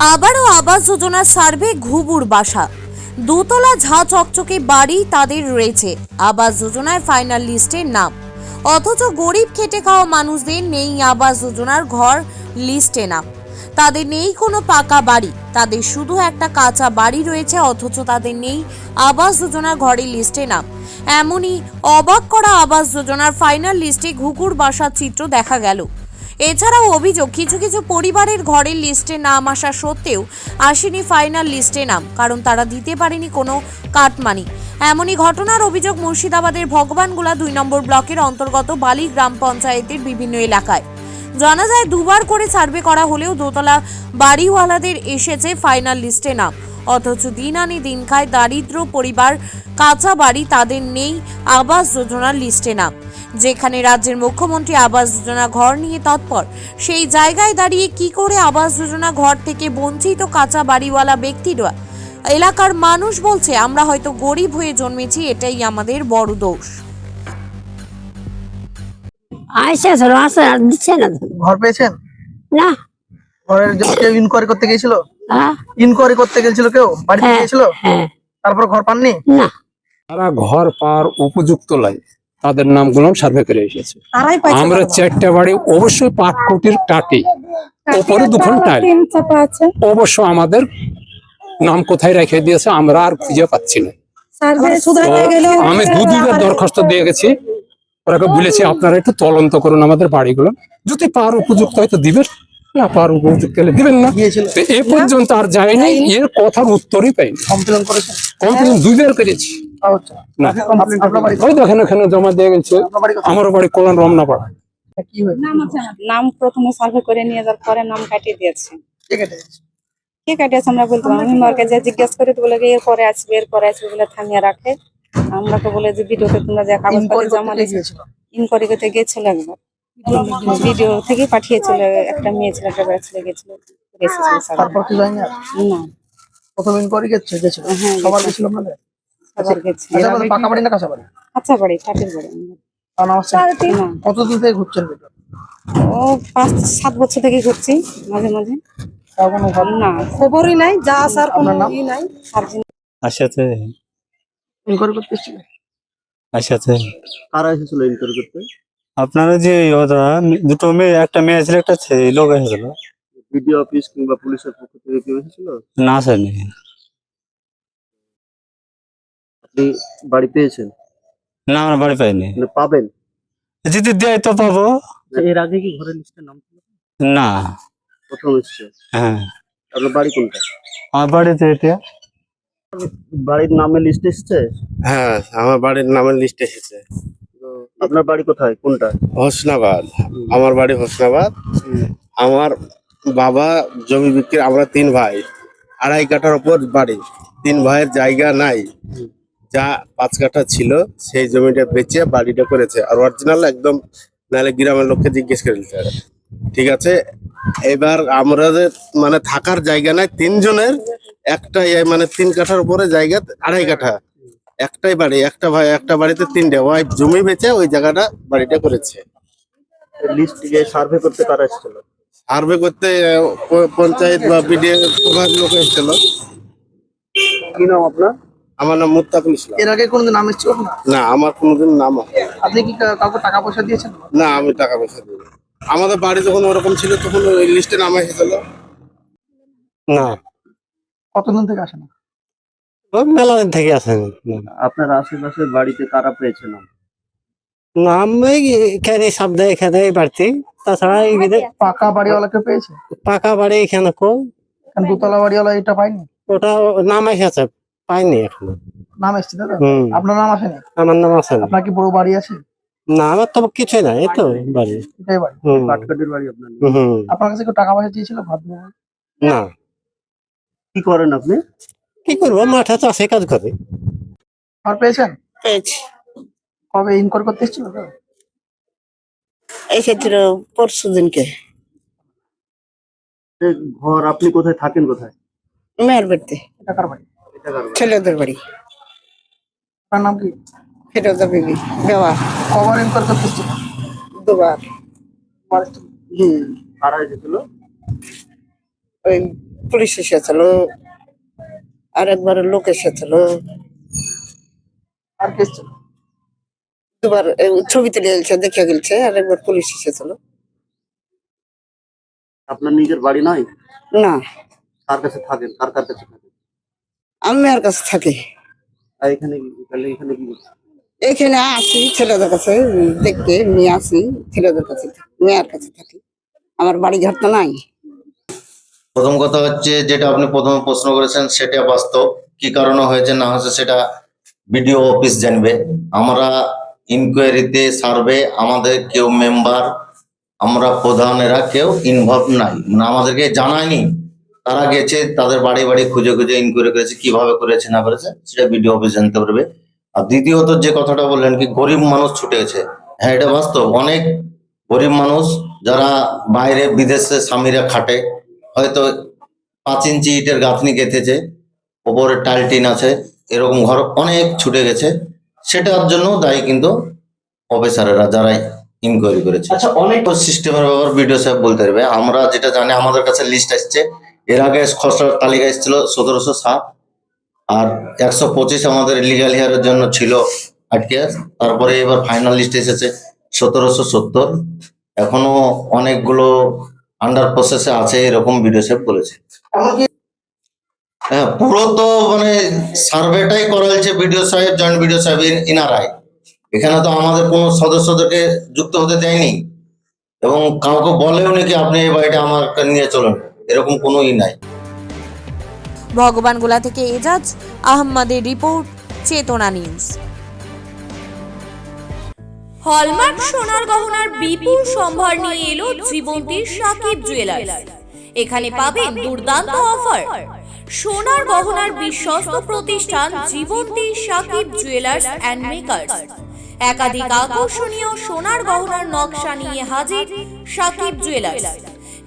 আবারও আবাস যোজনার সার্ভে ঘুবুর বাসা। দোতলা ঝা চকচকে বাড়ি তাদের রয়েছে। আবাস যোজনায় ফাইনাল লিস্টের নাম। অথচ গরিব খেটে খাওয়া মানুষদের নেই আবাস যোজনার ঘর লিস্টে নাম। তাদের নেই কোনো পাকা বাড়ি। তাদের শুধু একটা কাঁচা বাড়ি রয়েছে, অথচ তাদের নেই আবাস যোজনার ঘরের লিস্টে নাম। এমনই অবাক করা আবাস যোজনার ফাইনাল লিস্টে ঘুঘুর বাসার চিত্র দেখা গেল। এছাড়াও অভিযোগ, কিছু কিছু পরিবারের ঘরের লিস্টে নাম আসা সত্ত্বেও আসেনি ফাইনাল লিস্টে নাম, কারণ তারা দিতে পারেনি কোনো কাটমানি। এমনই ঘটনার অভিযোগ মুর্শিদাবাদের ভগবানগোলা দুই নম্বর ব্লকের অন্তর্গত বালি গ্রাম পঞ্চায়েতের বিভিন্ন এলাকায়। জানা যায়, দুবার করে সার্ভে করা হলেও দোতলা বাড়িওয়ালাদের এসেছে ফাইনাল লিস্টে নাম। অথচ দিন আনি দিন খায় দারিদ্র পরিবার, কাঁচা বাড়ি তাদের নেই, আবাস যোজনার লিস্টে নাম। যেখানে রাজ্যের মুখ্যমন্ত্রী আবাস যোজনা ঘর নিয়ে তৎপর। সেই জায়গায় দাঁড়িয়ে কি করে আবাস যোজনা ঘর থেকে বঞ্চিত কাঁচা বাড়িওয়ালা ব্যক্তিরা? এলাকার মানুষ বলছে আমরা হয়তো গরিব হয়ে জন্মেছি এটাই আমাদের বড় দোষ। ছিল আসে আর দিচ্ছে না ঘর পেয়েছেন? না। ঘরের জন্য কেউ ইনকোয়ারি করতে গিয়েছিল? হ্যাঁ। ইনকোয়ারি করতে গেছিল কেউ? বাড়িতে হ্যাঁ। গিয়েছিল? হ্যাঁ। তারপর ঘর পাননি? না। তারা ঘর পাওয়ার উপযুক্ত লাই তাদের নামগুলো সার্ভে করে এসেছে। আমরা চারটা বাড়ি অবশ্যই পাঁচ কোটির টাটি ওপরে দুখান টাইল অবশ্য আমাদের নাম কোথায় রেখে দিয়েছে আমরা আর খুঁজে পাচ্ছি না। আমি দু দুবার দরখাস্ত দিয়ে গেছি। ওরাকে বলেছি আপনারা একটু তদন্ত করুন আমাদের বাড়িগুলো। যদি পাওয়ার উপযুক্ত হয়তো দিবেন। না পাওয়ার উপযুক্ত হলে দিবেন না। এ পর্যন্ত আর যায়নি। এর কথার উত্তরই পাইনি। কমপ্লেন করেছেন কমপ্লেন দুইবার করেছি। আচ্ছা। না। বাড়ি ওই দেখেন ওখানে জমা দিয়ে গেছে। আপনার বাড়ি কোথায়? আমার বাড়ি কোলান রমনা পাড়া নাম প্রথমে সার্ভে করে নিয়ে যাওয়ার পরে নাম কাটিয়ে দিয়েছে। কে কেটে গেছে? কে কাটিয়েছে আমরা বলতে আমি মার্কে যা জিজ্ঞেস করে তো বলে এর পরে আসবে এর পরে আসবে বলে থামিয়ে রাখে। আমরা তো বলে যে ভিডিওতে তোমরা যে কাগজপত্র জমা ইনকোয়ারি করতে গেছিল একবার। ভিডিও থেকে পাঠিয়েছিল একটা মেয়ে ছিল একটা বেড়া ছেলে গেছিল করে এসেছিল সার্ভে। তারপর কি হয়নি? না। প্রথম ইনকোয়ারি গেছে গেছিল? হ্যাঁ, সবার গেছিল। গেছিল আপনাদের? পাকা বাড়ি না কাঁচা বাড়ি? আচ্ছা বাড়ি বাড়ি। কতদিন থেকে ঘুরছেন ও পাঁচ সাত বছর থেকে ঘুরছি মাঝে মাঝে। না খবরই নাই যা আসার কোনো নাম? ই নাই সার্ভে আসাতে ইনকোয়ারি করতে এসেছিলেন আসাতে কারা এসেছিল ইনকোয়ারি করতে? আপনারা যে ওরা দুটো মেয়ে একটা মেয়ে ছিল একটা ছে- লোক এসেছিল। বিডিও অফিস কিংবা পুলিশের পক্ষ থেকে কেউ এসেছিল? না আসেনি আপনি বাড়ি পেয়েছেন? না আমরা বাড়ি পাইনি। মানে পাবেন? যদি দেয় তো পাবো। এর আগে কি ঘরের লিস্টে নাম ছিল? না। প্রথম এসছে হ্যাঁ। আপনার বাড়ি কোনটা? আমার বাড়িতে এটা। বাড়ির নামের লিস্ট এসেছে? হ্যাঁ আমার বাড়ির নামের লিস্ট এসেছে। আপনার বাড়ি কোথায়? কোনটা? হোসনাবাদ। আমার বাড়ি হোসনাবাদ। আমার বাবা জমি বিক্রি আমরা তিন ভাই। আড়াই কাঠার ওপর বাড়ি। তিন ভাইয়ের জায়গা নাই। যা পাঁচ কাঠা ছিল সেই জমিটা বেচে বাড়িটা করেছে। আর অরিজিনাল একদম নাহলে গ্রামের লোককে জিজ্ঞেস করে নিতে হবে। ঠিক আছে? এবার আমাদের মানে থাকার জায়গা নাই তিনজনের একটা মানে তিন কাঠার উপরে জায়গা আড়াই কাঠা। একটাই বাড়ি একটা ভাই একটা বাড়িতে তিনটে। ওয়াইফ জমি বেচে ওই জায়গাটা বাড়িটা করেছে। লিস্ট সার্ভে করতে কারা এসেছিল? সার্ভে করতে পঞ্চায়েত বা বিডিএ লোক এসেছিল। কি নাম আপনার? আমার নাম মুত্তাকুল ইসলাম। এর আগে কোনোদিন নাম এসেছিল না না আমার কোনোদিন নাম। আপনি কি কাউকে টাকা পয়সা দিয়েছেন? না আমি টাকা পয়সা দিই আমাদের বাড়ি যখন ওরকম ছিল তখন ওই লিস্টে নাম এসেছিল না। কতদিন থেকে আসে না মেলা দিন থেকে আসেন। আপনার আশেপাশের বাড়িতে কারা পেয়েছে নাম নাম এই এখানে শব্দ এখানে বাড়িতে। তাছাড়া এইখানে পাকা বাড়িওয়ালাকে পেয়েছে? পাকা বাড়ি এখানে কো। দোতলা বাড়িওয়ালা এটা পাইনি ওটা নাম এসেছে। পাইনি এখনও। নাম এসছে দাদা? আপনার নাম আসেনি? আমার নাম আছে আপনার কি বড় বাড়ি আছে? না আমার তো কিছুই না এই তো বাড়ি। এটাই বাড়ি। বাড়ি আপনার আপনার কাছে কেউ টাকা পয়সা চেয়েছিল ভাদ্র না। কি করেন আপনি? কি করব মাঠে চাষে কাজ করে। ঘর পেয়েছেন? পেয়েছি। কবে ইনকোয়ারি করতে এসেছিল তো? এসেছিল পরশু দিনকে। এই ঘর আপনি কোথায় থাকেন কোথায়? মেয়ের বাড়িতে এটা কার বাড়ি এটা কার বাড়ি? ছেলেদের বাড়ি। আপনার নাম কি? ফেরোজা বিবি বেওয়া কবার ইনকোয়ারি করতে দুবার। হুম। কারা এসেছিল? ওই পুলিশ এসেছিল। আর একবার লোক এসেছিল। আর কে এসেছিল? দুবার ছবি তুলে গেছে দেখে গেছে আর একবার পুলিশ এসেছিল। আপনার নিজের বাড়ি নয়? না। কার কাছে থাকেন? কার কার কাছে থাকেন? আমি মেয়ের কাছে থাকি। আর এখানে তাহলে এখানে কি এখানে আসি ছেলেদের কাছে দেখতে নিয়ে আসি ছেলেদের কাছে মেয়ের কাছে থাকি। আমার বাড়ি ঘর তো নাই। প্রথম কথা হচ্ছে যেটা আপনি প্রথমে প্রশ্ন করেছেন সেটা বাস্তব। কি কারণে হয়েছে না হয়েছে সেটা বিডিও অফিস জানবে। আমরা ইনকোয়ারিতে সার্ভে আমাদের কেউ মেম্বার আমরা প্রধানেরা কেউ ইনভলভ নাই। মানে আমাদেরকে জানায়নি। তারা গেছে, তাদের বাড়ি বাড়ি খুঁজে খুঁজে ইনকোয়ারি করেছে, কীভাবে করেছে, না করেছে, সেটা বিডিও অফিস জানতে পারবে। আর দ্বিতীয়ত যে কথাটা বললেন কি, গরিব মানুষ ছুটে গেছে। হ্যাঁ এটা বাস্তব। অনেক গরিব মানুষ যারা বাইরে বিদেশে স্বামীরা খাটে, হয়তো পাঁচ ইঞ্চি ইটের গাঁথনি গেঁথেছে, ওপরে টাইল টিন আছে, এরকম ঘর অনেক ছুটে গেছে। সেটার জন্য দায়ী কিন্তু অফিসারেরা যারা ইনকোয়ারি করেছে। আচ্ছা অনেক সিস্টেমের ব্যাপার ভিডিও সাহেব বলতে পারবে। আমরা যেটা জানি, আমাদের কাছে লিস্ট আসছে। এর আগে খসড়ার তালিকা এসেছিল সতেরোশো সাত। আর একশো পঁচিশ আমাদের লিগাল হেয়ারের জন্য ছিল আটকে তারপরে এবার ফাইনাল লিস্ট এসেছে সতেরোশো সত্তর। এখনও অনেকগুলো আন্ডার প্রসেসে আছে, এরকম ভিডিও সাহেব বলেছে হ্যাঁ পুরো তো মানে সার্ভেটাই করা হয়েছে বিডিও সাহেব জয়েন্ট বিডিও সাহেব ইন- ইনারাই। এখানে তো আমাদের কোনো সদস্যদেরকে যুক্ত হতে দেয়নি। এবং কাউকে বলেও নাকি আপনি এই বাড়িটা আমাকে নিয়ে চলুন। এরকম কোনো ই নাই। ভগবানগোলা থেকে এজাজ আহম্মদের রিপোর্ট চেতনা নিউজ। হলমার্ক সোনার গহনার বিপুল সম্ভার নিয়ে এলো জীবন্তীর সাকিব জুয়েলার্স এখানে পাবেন দুর্দান্ত অফার সোনার গহনার বিশ্বস্ত প্রতিষ্ঠান Jibanti Sakib jewellers and makers একাধিক আকর্ষণীয় সোনার গহনার নকশা নিয়ে হাজির সাকিব জুয়েলার্স